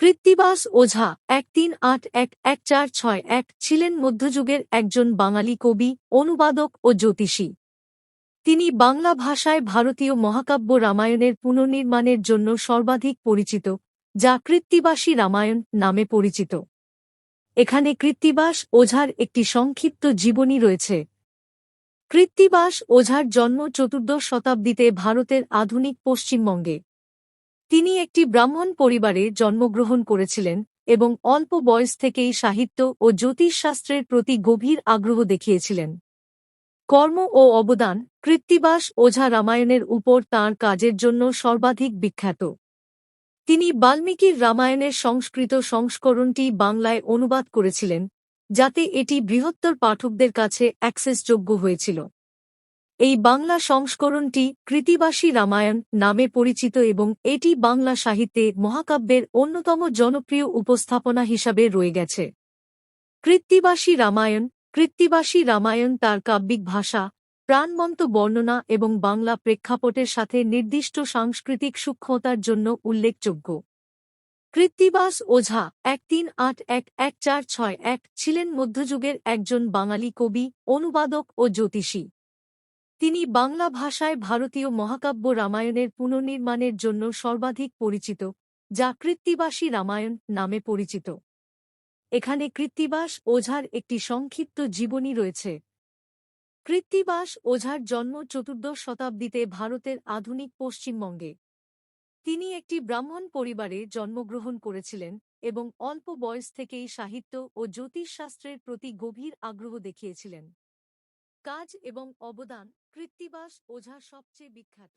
কৃত্তিবাস ওঝা, এক তিন আট এক এক চার ছয় এক, ছিলেন মধ্যযুগের একজন বাঙালি কবি, অনুবাদক ও জ্যোতিষী। তিনি বাংলা ভাষায় ভারতীয় মহাকাব্য রামায়ণের পুনর্নির্মাণের জন্য সর্বাধিক পরিচিত, যা কৃত্তিবাসী রামায়ণ নামে পরিচিত। এখানে কৃত্তিবাস ওঝার একটি সংক্ষিপ্ত জীবনী রয়েছে। কৃত্তিবাস ওঝার জন্ম চতুর্দশ শতাব্দীতে ভারতের আধুনিক পশ্চিমবঙ্গে। তিনি একটি ব্রাহ্মণ পরিবারে জন্মগ্রহণ করেছিলেন এবং অল্প বয়স থেকেই সাহিত্য ও জ্যোতিষশাস্ত্রের প্রতি গভীর আগ্রহ দেখিয়েছিলেন। কর্ম ও অবদান, কৃত্তিবাস ওঝা রামায়ণের উপর তাঁর কাজের জন্য সর্বাধিক বিখ্যাত। তিনি বাল্মীকির রামায়ণের সংস্কৃত সংস্করণটি বাংলায় অনুবাদ করেছিলেন, যাতে এটি বৃহত্তর পাঠকদের কাছে অ্যাক্সেসযোগ্য হয়েছিল। এই বাংলা সংস্করণটি কৃতিবাসী রামায়ণ নামে পরিচিত এবং এটি বাংলা সাহিত্যে মহাকাব্যের অন্যতম জনপ্রিয় উপস্থাপনা হিসাবে রয়ে গেছে। কৃত্তিবাসী রামায়ণ কৃত্তিবাসী রামায়ণ তার কাব্যিক ভাষা, প্রাণবন্ত বর্ণনা এবং বাংলা প্রেক্ষাপটের সাথে নির্দিষ্ট সাংস্কৃতিক সূক্ষ্মতার জন্য উল্লেখযোগ্য। কৃত্তিবাস ওঝা এক তিন আট এক এক চার ছয় এক ছিলেন মধ্যযুগের একজন বাঙালি কবি, অনুবাদক ও জ্যোতিষী। তিনি বাংলা ভাষায় ভারতীয় মহাকাব্য রামায়ণের পুনর্নির্মাণের জন্য সর্বাধিক পরিচিত, যা কৃত্তিবাসী রামায়ণ নামে পরিচিত। এখানে কৃত্তিবাস ওঝার একটি সংক্ষিপ্ত জীবনী রয়েছে। কৃত্তিবাস ওঝার জন্ম চতুর্দশ শতাব্দীতে ভারতের আধুনিক পশ্চিমবঙ্গে। তিনি একটি ব্রাহ্মণ পরিবারে জন্মগ্রহণ করেছিলেন এবং অল্প বয়স থেকেই সাহিত্য ও জ্যোতিষশাস্ত্রের প্রতি গভীর আগ্রহ দেখিয়েছিলেন। কাজ এবং অবদান কৃত্তিবাস ওঝা সবচেয়ে বিখ্যাত।